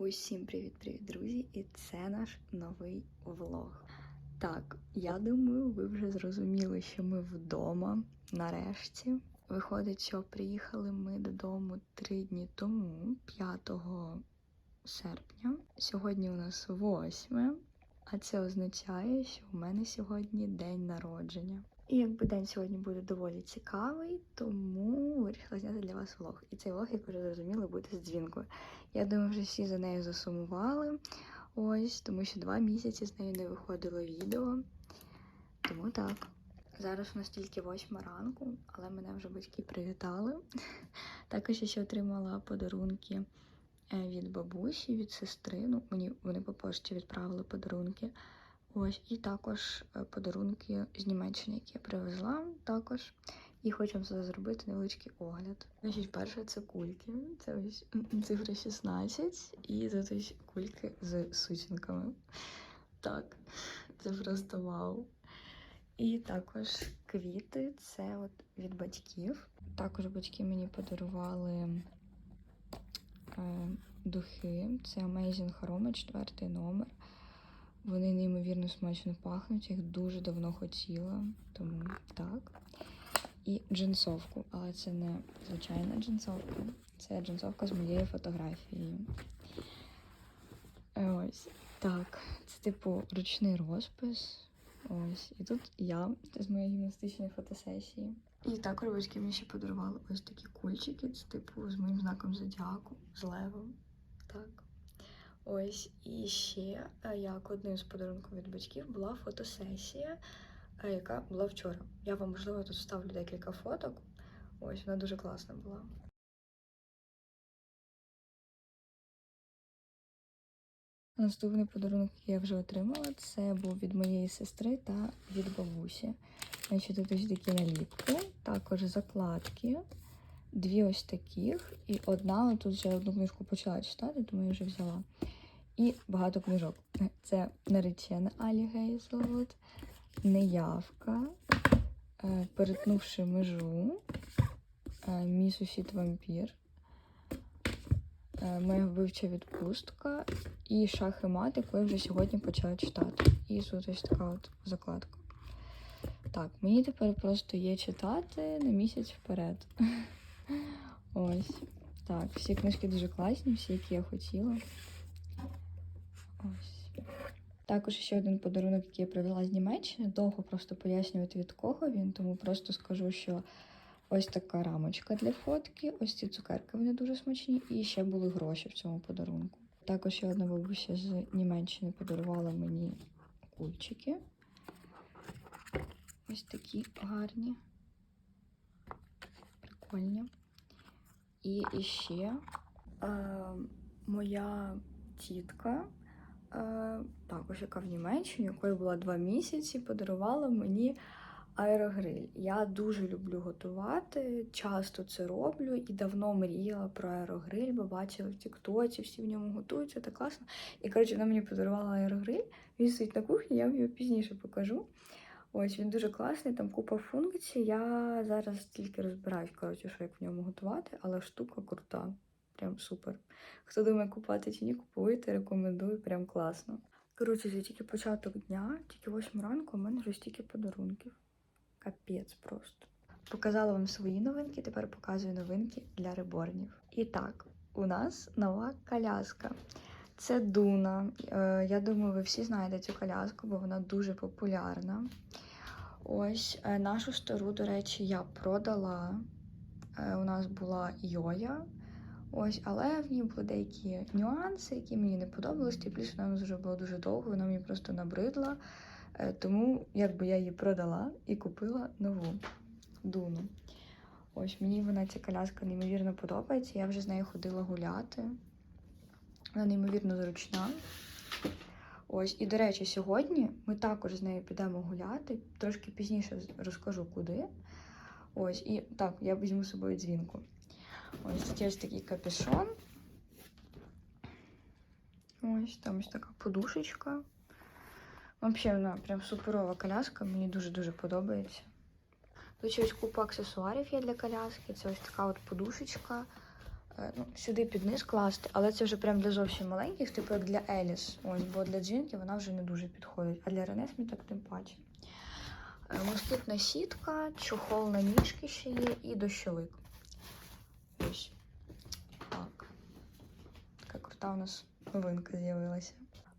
Усім привіт-привіт, друзі! І це наш новий влог. Так, я думаю, ви вже зрозуміли, що ми вдома нарешті. Виходить, що приїхали ми додому три дні тому, 5 серпня. Сьогодні у нас 8, а це означає, що у мене сьогодні день народження. І якби день сьогодні буде доволі цікавий, тому вирішила зняти для вас влог. І цей влог, як вже зрозуміли, буде з дзвінкою. Я думаю, вже всі за нею засумували. Ось, тому що два місяці з нею не виходило відео. Тому так. Зараз у нас тільки восьма ранку, але мене вже батьки привітали. Також я ще отримала подарунки е, від бабусі, від сестри. Ну, мені вони по пошті відправили подарунки. Ось, і також е, подарунки з Німеччини, які я привезла також. І хочемо зробити невеличкий огляд. Значить, перше це кульки. Це ось цифра 16 і тут ось кульки з сутінками. Так, це просто вау. І також квіти це от від батьків. Також батьки мені подарували е, духи. Це Amazing Aroma, четвертий номер. Вони неймовірно смачно пахнуть, їх дуже давно хотіла, тому так. І джинсовку, але це не звичайна джинсовка, це джинсовка з моєю фотографією. Е, Ось так. Це типу ручний розпис. Ось. І тут я з моєї гімнастичної фотосесії. І також батьки мені ще подарували ось такі кульчики, це типу з моїм знаком зодіаку, з левом. Так. Ось і ще е, як одним з подарунків від батьків була фотосесія, е, яка була вчора. Я вам можливо тут вставлю декілька фоток. Ось вона дуже класна була. Наступний подарунок, який я вже отримала, це був від моєї сестри та від бабусі. Значить, тут ось такі наліпки, також закладки, дві ось таких, і одна тут вже одну книжку почала читати, тому я вже взяла. І багато книжок. Це наречена Алі Гейзелвуд, Неявка, е, Перетнувши межу, е, Мій сусід вампір, е, Моя вбивча відпустка і шах і мат, яку я вже сьогодні почала читати. І тут ось така от закладка. Так, мені тепер просто є читати на місяць вперед. Ось. Так, всі книжки дуже класні, всі, які я хотіла. Ось. Також ще один подарунок, який я привезла з Німеччини. Довго просто пояснювати від кого він, тому просто скажу, що ось така рамочка для фотки, ось ці цукерки вони дуже смачні, і ще були гроші в цьому подарунку. Також ще одна бабуся з Німеччини подарувала мені кульчики. Ось такі гарні, прикольні. І ще е, моя тітка, також яка в Німеччині, якої була два місяці, подарувала мені аерогриль. Я дуже люблю готувати, часто це роблю і давно мріяла про аерогриль, бо бачила в Тіктоці, всі в ньому готуються, так класно. І коротше, вона мені подарувала аерогриль. Він стоїть на кухні, я вам його пізніше покажу. Ось він дуже класний, там купа функцій. Я зараз тільки розбираюсь, коротше, що як в ньому готувати, але штука крута. Прям супер. Хто думає купувати чи ні, купуйте, рекомендую, прям класно. Коротше, це тільки початок дня, тільки 8 ранку, у мене вже стільки подарунків. Капець просто. Показала вам свої новинки, тепер показую новинки для реборнів. І так, у нас нова коляска. Це Дуна. Е, Я думаю, ви всі знаєте цю коляску, бо вона дуже популярна. Ось е, нашу стару, до речі, я продала. Е, У нас була Йоя. Ось, але в ній були деякі нюанси, які мені не подобались. І плюс вона вже була дуже довго, вона мені просто набридла. Е, Тому якби я її продала і купила нову дуну. Ось мені вона ця коляска неймовірно подобається. Я вже з нею ходила гуляти. Вона неймовірно зручна. Ось, і до речі, сьогодні ми також з нею підемо гуляти. Трошки пізніше розкажу куди. Ось, і так, я візьму з собою дзвінку. Ось тут є такий капюшон. Ось там ось така подушечка. Взагалі, вона прям суперова коляска, мені дуже-дуже подобається. Тут ось купа аксесуарів є для коляски. Це ось така от подушечка. е, ну, сюди під низ класти, але це вже прям для зовсім маленьких, типу як для Еліс. Ось, бо для джинки вона вже не дуже підходить, а для Ренесмі так тим паче. Москітна сітка, чохол на ніжки ще є і дощовик. Ось. Так. Така у нас новинка з'явилася.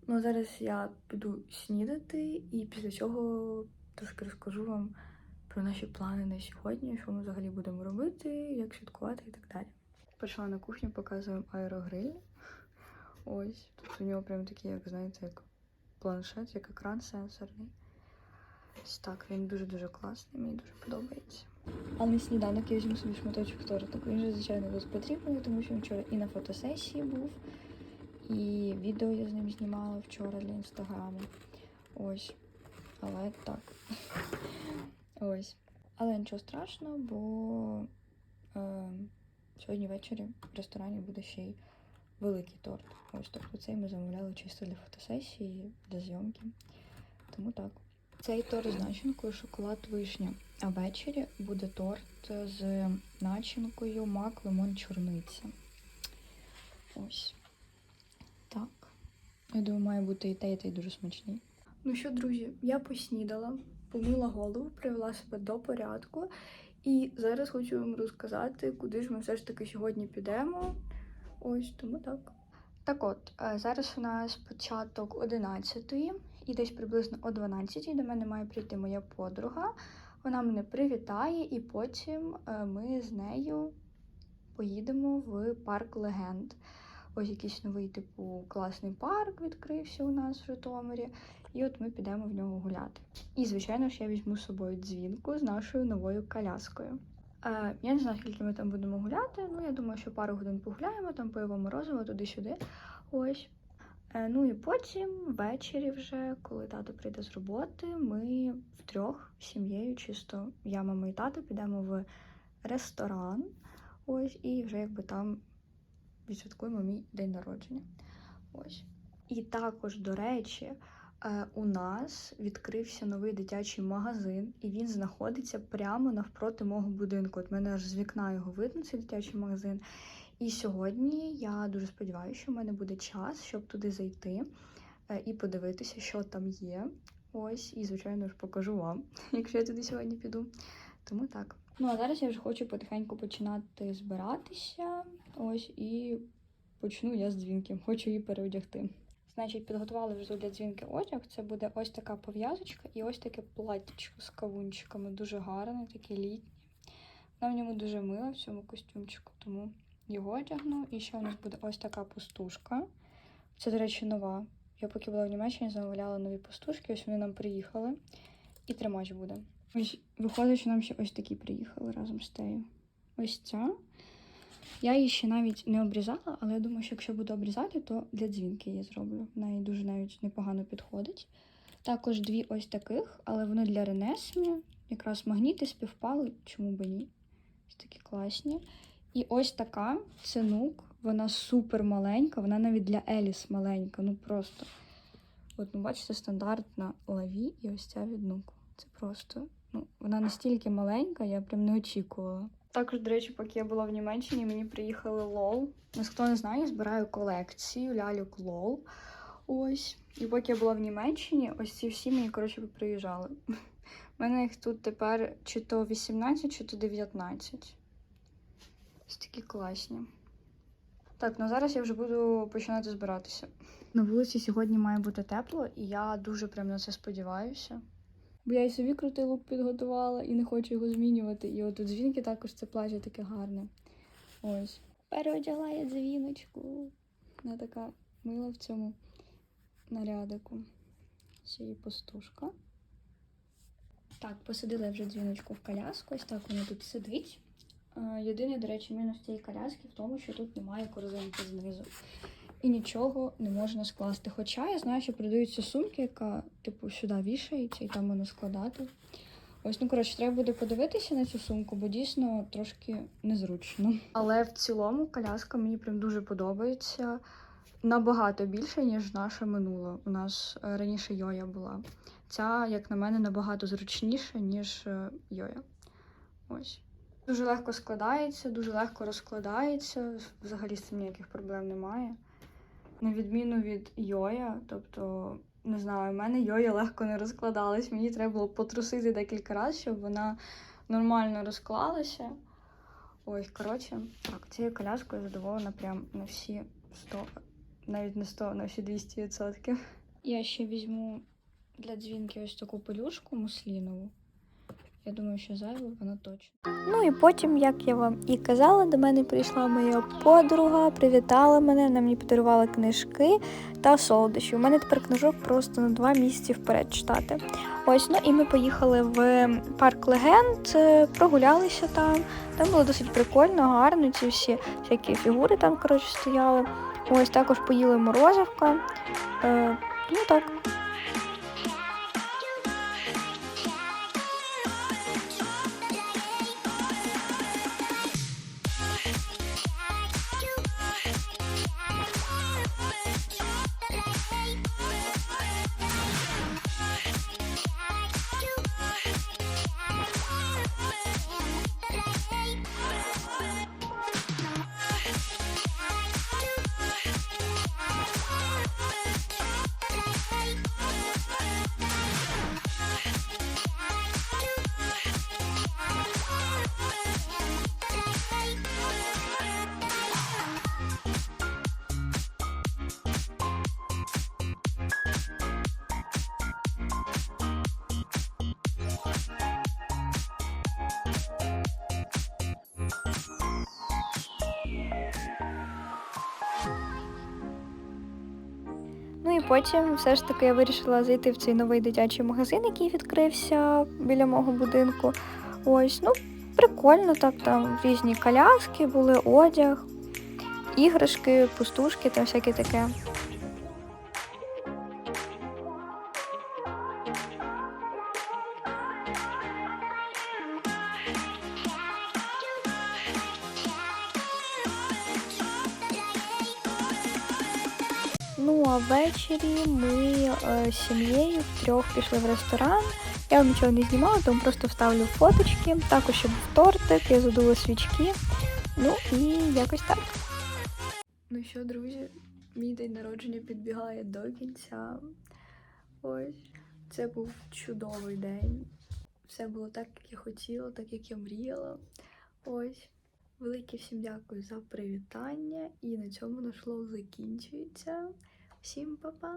Ну, зараз я піду снідати і після цього трошки розкажу вам про наші плани на сьогодні, що ми взагалі будемо робити, як святкувати і так далі. Прийшла на кухню, показуємо аерогриль. Ось. Тут у нього прям такий, як знаєте, як планшет, як екран сенсорний. Ось так, він дуже-дуже класний, мені дуже подобається. А на сніданок я візьму собі шматочок торту. Він же, звичайно, дуже потрібний, тому що він вчора і на фотосесії був, і відео я з ним знімала вчора для інстаграму. Ось. Але так. Ось. Але нічого страшного, бо е, сьогодні ввечері в ресторані буде ще й великий торт. Ось тобто цей ми замовляли чисто для фотосесії, для зйомки. Тому так. Цей торт з начинкою шоколад вишня. А ввечері буде торт з начинкою мак, лимон, чорниця. Ось. Я думаю, має бути і те, і те, і дуже смачний. Ну що, друзі, я поснідала, помила голову, привела себе до порядку. І зараз хочу вам розказати, куди ж ми все ж таки сьогодні підемо. Ось тому так. Так от, е, зараз у нас початок 11 і десь приблизно о 12 до мене має прийти моя подруга. Вона мене привітає, і потім е, ми з нею поїдемо в парк легенд. Ось якийсь новий, типу, класний парк відкрився у нас в Житомирі. І от ми підемо в нього гуляти. І, звичайно ж, я візьму з собою дзвінку з нашою новою коляскою. Е, я не знаю, скільки ми там будемо гуляти. Ну, я думаю, що пару годин погуляємо, там пиво морозиво туди-сюди. Ось. Е, ну і потім, ввечері, вже, коли тато прийде з роботи, ми втрьох сім'єю, чисто я, мама і тато, підемо в ресторан. Ось, і вже якби там відсвяткуємо мій день народження. Ось. І також, до речі, е, у нас відкрився новий дитячий магазин, і він знаходиться прямо навпроти мого будинку. От мене аж з вікна його видно, цей дитячий магазин. І сьогодні я дуже сподіваюся, що в мене буде час, щоб туди зайти е, і подивитися, що там є. Ось, і, звичайно ж, покажу вам, якщо я туди сьогодні піду. Тому так. Ну, а зараз я вже хочу потихеньку починати збиратися. Ось і почну я з дзвінки. Хочу її переодягти. Значить, підготували вже для дзвінки одяг. Це буде ось така пов'язочка і ось таке платтячко з кавунчиками. Дуже гарне, таке літнє. Вона в ньому дуже мила в цьому костюмчику, тому його одягну. І ще у нас буде ось така пустушка. Це, до речі, нова. Я поки була в Німеччині, замовляла нові пустушки, ось вони нам приїхали. І тримач буде. Ось виходить, що нам ще ось такі приїхали разом з тею. Ось ця. Я її ще навіть не обрізала, але я думаю, що якщо буду обрізати, то для дзвінки її зроблю. Вона їй дуже навіть непогано підходить. Також дві ось таких, але вони для Ренесмі. Якраз магніти співпали, чому би ні. Ось такі класні. І ось така це нук. Вона супер маленька, вона навіть для Еліс маленька. Ну просто. От, ну, бачите, стандартна лаві і ось ця від нуку. Це просто. Ну, вона настільки маленька, я прям не очікувала. Також, до речі, поки я була в Німеччині, мені приїхали лол. Ну, хто не знає, я збираю колекцію ляльок лол. Ось. І поки я була в Німеччині, ось ці всі мені, коротше, приїжджали. У мене їх тут тепер чи то 18, чи то 19. Ось такі класні. Так, ну зараз я вже буду починати збиратися. На вулиці сьогодні має бути тепло, і я дуже прям на це сподіваюся. Бо я і собі крутий лук підготувала і не хочу його змінювати. І от у дзвінки також це плаття таке гарне. Ось. Переодягла я дзвіночку. Вона така мила в цьому нарядику. Ще є пастушка. Так, посадила я вже дзвіночку в коляску. Ось так вона тут сидить. Е, Єдиний, до речі, мінус цієї коляски в тому, що тут немає корзинки знизу. І нічого не можна скласти. Хоча я знаю, що продаються сумки, яка, типу, сюди вішається і там можна складати. Ось, ну коротше, треба буде подивитися на цю сумку, бо дійсно трошки незручно. Але в цілому коляска мені прям дуже подобається. Набагато більше, ніж наша минула. У нас е, раніше Йоя була. Ця, як на мене, набагато зручніша, ніж е, Йоя. Ось. Дуже легко складається, дуже легко розкладається. Взагалі з цим ніяких проблем немає. На відміну від йоя, тобто, не знаю, в мене йоя легко не розкладалась. Мені треба було потрусити декілька разів, щоб вона нормально розклалася. Ось, коротше, так, цією коляскою задоволена прям на всі 100, навіть не 100, на всі 200%. Я ще візьму для дзвінки ось таку пелюшку муслінову. Я думаю, що зайве вона точно. Ну і потім, як я вам і казала, до мене прийшла моя подруга, привітала мене, вона мені подарувала книжки та солодощі. У мене тепер книжок просто на два місяці вперед читати. Ось, ну і ми поїхали в парк легенд, е, прогулялися там. Там було досить прикольно, гарно. Ці всі всякі фігури там коротше стояли. Ось також поїли морозивка. Е, ну так. Ну і потім все ж таки я вирішила зайти в цей новий дитячий магазин, який відкрився біля мого будинку. Ось, ну, прикольно, так там різні коляски були, одяг, іграшки, пустушки та всяке таке. Ввечері ми е, з сім'єю втрьох пішли в ресторан. Я вам нічого не знімала, тому просто вставлю фоточки. Також ще був тортик, я задула свічки. Ну і якось так. Ну що, друзі, мій день народження підбігає до кінця. Ось, це був чудовий день. Все було так, як я хотіла, так як я мріяла. Ось. Велике всім дякую за привітання. І на цьому наш лов закінчується. Всім па-па!